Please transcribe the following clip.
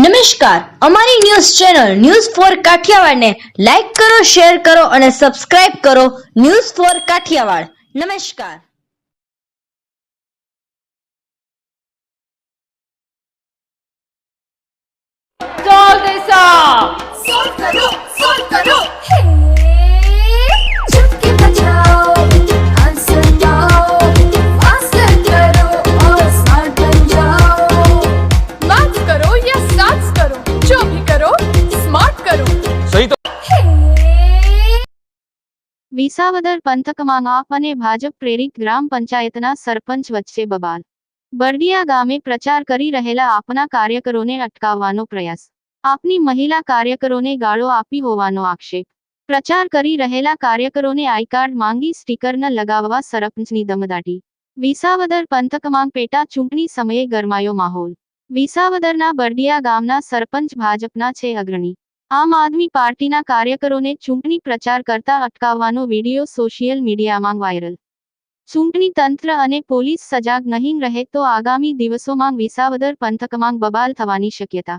નમસ્કાર અમારી news channel news four કાઠિયાવાડને લાઈક કરો શેર કરો અને સબસ્ક્રાઇબ કરો ન્યૂઝ ફોર કાઠિયાવાડ નમસ્કાર સોલ દેસા સોલ કરો સોલ વિસાવદર પંથકમાં આપ અને ભાજપ પ્રેરિત ગ્રામ પંચાયતના સરપંચ વચ્ચે બબાલ. બરડિયા ગામે પ્રચાર કરી રહેલા આપના કાર્યકરોને અટકાવવાનો પ્રયાસ. આપની મહિલા કાર્યકરોને ગાળો આપી હોવાનો આક્ષેપ. પ્રચાર કરી રહેલા કાર્યકરોને આઈ માંગી સ્ટીકર લગાવવા સરપંચની દમદાટી. વિસાવદર પંથકમાં પેટા ચૂંટણી સમયે ગરમાયો માહોલ. વિસાવદરના બરડિયા ગામના સરપંચ ભાજપના છે અગ્રણી. આમ આદમી પાર્ટીના કાર્યકરોને ચૂંટણી પ્રચાર કરતા અટકાવવાનો વીડિયો સોશિયલ મીડિયામાં વાયરલ. ચૂંટણી તંત્ર અને પોલીસ સજાગ નહીં રહે તો આગામી દિવસોમાં વિસાવદર પંથકમાં બબાલ થવાની શક્યતા.